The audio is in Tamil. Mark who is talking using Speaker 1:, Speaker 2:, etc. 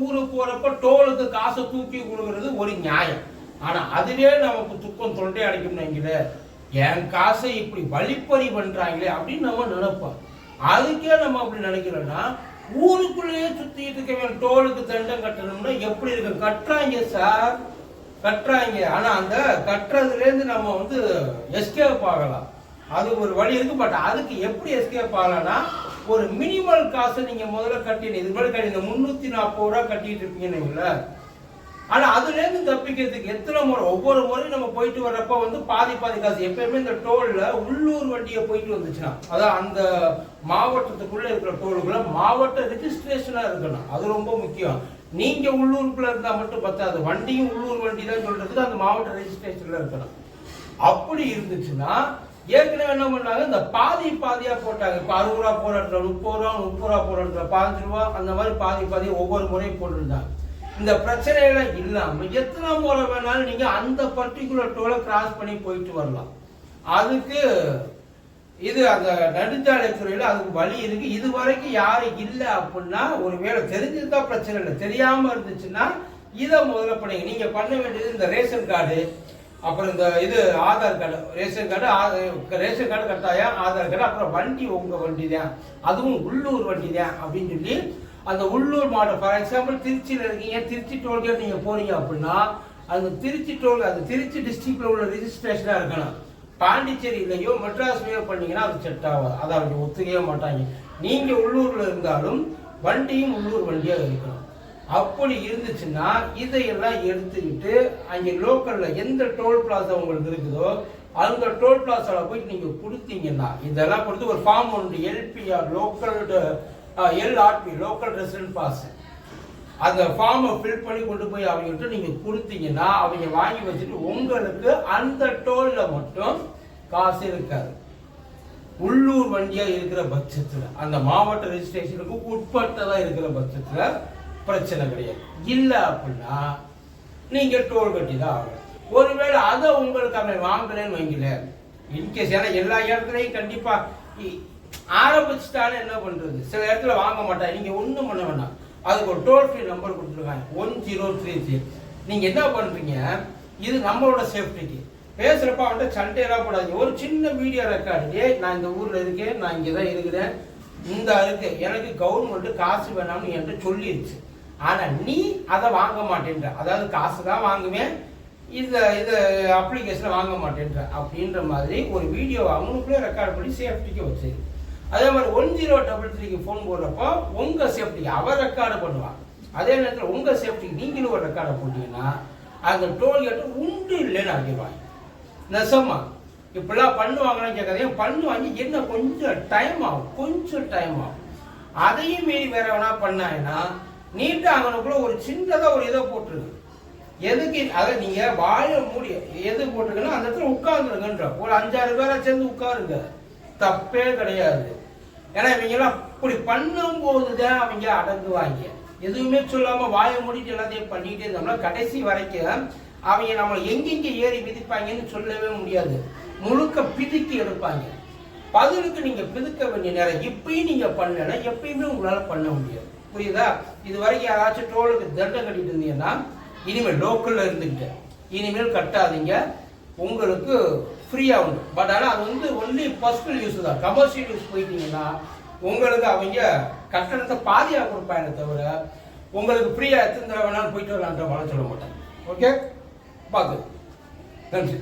Speaker 1: ஊருக்கு போறப்ப டோலுக்கு காசை தூக்கி கொடுக்கறது ஒரு நியாயம். ஆனா அதுலயே நமக்கு துக்கம் தொண்டை அடைக்கும்னு என் காசை இப்படி வழிப்பறி பண்றாங்களே அப்படின்னு நம்ம நினைப்போம். அதுக்கே நம்ம அப்படி நினைக்கிறோம்னா ஊருக்குள்ளேயே சுத்திட்டு இருக்க டோலுக்கு தண்டம் கட்டணும்னா எப்படி இருக்கு? கட்டுறாங்க சார். கட்டுறாங்க. ஆனா அந்த கட்டுறதுல இருந்து நம்ம வந்து எஸ்கேப் ஆகலாம். அது ஒரு வழி இருக்கு பட் அதுக்கு எப்படி எஸ்கேப் ஆகலாம்னா ஒரு மினிமல் காசை நீங்க முதல்ல கட்டினீங்க இது மாதிரி கட்டி இந்த முன்னூத்தி நாற்பது ரூபா கட்டிட்டு இருப்பீங்கன்னு ஆனா அதுல இருந்து தப்பிக்கிறதுக்கு எத்தனை முறை ஒவ்வொரு முறையும் நம்ம போயிட்டு வர்றப்ப வந்து பாதி பாதி காசு. எப்பயுமே இந்த டோல்ல உள்ளூர் வண்டியை போயிட்டு வந்துச்சுன்னா அதான் அந்த மாவட்டத்துக்குள்ள இருக்கிற டோலுக்குள்ள மாவட்ட ரிஜிஸ்ட்ரேஷனா இருக்கணும். அது ரொம்ப முக்கியம். நீங்க உள்ளூருக்குள்ள இருந்தா மட்டும் பத்தாது. வண்டியும் உள்ளூர் வண்டி தான் சொல்றதுக்கு அந்த மாவட்ட ரெஜிஸ்ட்ரேஷன்ல இருக்கணும். அப்படி இருந்துச்சுன்னா ஏற்கனவே என்ன பண்ணாங்க? இந்த பாதி பாதியா போட்டாங்க. இப்போ அறுபது ரூபா போராட்டம் முப்பது ரூபா முப்பது ரூபா போராட்டம் பாஞ்சு ரூபா அந்த மாதிரி பாதி பாதி ஒவ்வொரு முறையும் போட்டிருந்தாங்க. இந்த பிரச்சனைகளை இல்லாம எத்தனை முறை வேணாலும் நீங்க அந்த பர்டிகுலர் டோலை கிராஸ் பண்ணி போயிட்டு வரலாம். அதுக்கு இது அந்த நெடுஞ்சாலைத்துறையில அதுக்கு வழி இருக்கு. இது வரைக்கும் யாரும் இல்லை அப்படின்னா ஒருவேளை தெரிஞ்சிருந்தா பிரச்சனை இல்லை. தெரியாம இருந்துச்சுன்னா இதை முதல்ல பண்ணுங்க. நீங்க பண்ண வேண்டியது இந்த ரேஷன் கார்டு. அப்புறம் இந்த இது Aadhaar card ration card ration card கட்டாயம் ஆதார் கார்டு அப்புறம் வண்டி உங்கள் வண்டி தான். அதுவும் உள்ளூர் வண்டி தான் அப்படின்னு சொல்லி அந்த உள்ளூர் மாவட்டம் ஃபார் எக்ஸாம்பிள் திருச்சியில் இருக்கீங்க திருச்சி டோல்கேட் நீங்கள் போனீங்க அப்படின்னா அந்த திருச்சி டோல் அந்த திருச்சி டிஸ்ட்ரிக்டில் உள்ள ரிஜிஸ்ட்ரேஷனாக இருக்கணும் பாண்டிச்சேரியிலையோ மெட்ராஸ்லையோ பண்ணீங்கன்னா அது செட் ஆகாது. அதை அவங்க ஒத்துக்கவே மாட்டாங்க. நீங்கள் உள்ளூரில் இருந்தாலும் வண்டியும் உள்ளூர் வண்டியாக இருக்கணும். அப்படி இருந்துச்சுன்னா இதையெல்லாம் எடுத்துக்கிட்டு அங்கே லோக்கலில் எந்த டோல் பிளாசா உங்களுக்கு இருக்குதோ அந்த டோல் பிளாசாவில் போய் நீங்கள் கொடுத்தீங்கன்னா இதெல்லாம் கொடுத்து ஒரு ஃபார்ம் ஒன்று LPR local LRP local resident pass அந்த ஃபார்மை ஃபில் பண்ணி கொண்டு போய் அவங்கள்ட்ட நீங்கள் கொடுத்தீங்கன்னா அவங்க வாங்கி வச்சுட்டு உங்களுக்கு அந்த டோலில் மட்டும் காசு இருக்காது. உள்ளூர் வண்டியாக இருக்கிற பட்சத்தில் அந்த மாவட்ட ரெஜிஸ்ட்ரேஷனுக்கு உட்பட்டதாக இருக்கிற பட்சத்தில் பிரச்சனை கிடையாது. இல்லை அப்படின்னா நீங்கள் டோல் கட்டி தான் ஆகணும். ஒருவேளை அதை உங்களுக்கு அவன் வாங்கலன்னு வைங்கல இன்கேஸ் ஏன்னா எல்லா இடத்துலையும் கண்டிப்பாக இ- ஆரம்பிச்சுட்டாலும் என்ன பண்ணுறது சில இடத்துல வாங்க மாட்டாங்க. நீங்கள் ஒன்றும் பண்ண வேண்டாம் அதுக்கு ஒரு டோல் ஃப்ரீ நம்பர் கொடுத்துருக்காங்க. ஒன் ஜீரோ த்ரீ த்ரீ நீங்கள் என்ன பண்ணுறீங்க இது நம்மளோட சேஃப்டிக்கு பேசுகிறப்ப அவன்கிட்ட சண்டையெல்லாம் போடாதீங்க. ஒரு சின்ன வீடியோ ரெக்கார்டு நான் இந்த ஊரில் இருக்கேன் நான் இங்கே தான் இருக்கிறேன். இந்த இருக்கு எனக்கு கவர்மெண்ட்டு காசு வேணாம்னு என்கிட்ட சொல்லிருச்சு. ஆனால் நீ அதை வாங்க மாட்டேன்ற. அதாவது காசு தான் வாங்குவேன் இந்த இதை அப்ளிகேஷனை வாங்க மாட்டேன்ற அப்படின்ற மாதிரி ஒரு வீடியோ அவனுக்குள்ளே ரெக்கார்ட் பண்ணி சேஃப்டிக்கு வச்சு. அதே மாதிரி ஒன் ஜீரோ டபுள் த்ரீக்கு ஃபோன் போடுறப்போ உங்கள் சேஃப்டிக்கு அவர் ரெக்கார்டு பண்ணுவான். அதே நேரத்தில் உங்கள் சேஃப்டிக்கு நீங்களும் ஒரு ரெக்கார்டை போட்டிங்கன்னா அந்த டோல்கேட்டு உண்டு இல்லைன்னு அறிவாங்க நெசமா இப்படிலாம் பண்ணுவாங்கன்னு கேட்காதீங்க. பண்ணுவாங்க என்ன கொஞ்சம் டைம் ஆகும். கொஞ்சம் டைம் ஆகும். அதையும் மீறி வேற வேணா பண்ணாங்கன்னா நீட்டு அங்கனுக்குள்ள ஒரு சின்னதாக ஒரு இதை போட்டிருக்கு. எதுக்கு அதை நீங்க வாழ மூடி எது போட்டிருக்குன்னா அந்த இடத்துல உட்காந்துருங்கன்ற ஒரு அஞ்சாறு பேரா சேர்ந்து உட்காருங்க. தப்பே கிடையாது. ஏன்னா இவங்க எல்லாம் இப்படி பண்ணும்போது தான் அவங்க அடங்குவாங்க. எதுவுமே சொல்லாம வாய மூடிட்டு எல்லாத்தையும் பண்ணிட்டே இருந்தோம்னா கடைசி வரைக்கும் அவங்க நம்மளை எங்கெங்க ஏறி மிதிப்பாங்கன்னு சொல்லவே முடியாது. முழுக்க பிதுக்கி எடுப்பாங்க. பதிலுக்கு நீங்க பிதுக்க வேண்டிய நேரம் இப்பயும் நீங்க பண்ணலைன்னா எப்பயுமே உங்களால பண்ண முடியாது. புரியுதா? இது வரைக்கும் யாராச்சும் டோலுக்கு தண்டம் கட்டிட்டு இருந்தீங்கன்னா இனிமேல் லோக்கல்ல இருந்துக்கிட்டு இனிமேல் கட்டாதீங்க. உங்களுக்கு ஃப்ரீயாக உண்டு. பட் ஆனால் அது வந்து ஒன்லி பர்சனல் யூஸ் தான். கமர்ஷியல் யூஸ் போயிட்டீங்கன்னா உங்களுக்கு அவங்க கட்டணத்தை பாதியாக கொடுப்பாங்க தவிர உங்களுக்கு ஃப்ரீயாக எத்தனை தடவை வேணாலும் போயிட்டு வரலான்ற சொல்ல மாட்டேன். ஓகே பார்த்து. நன்றி.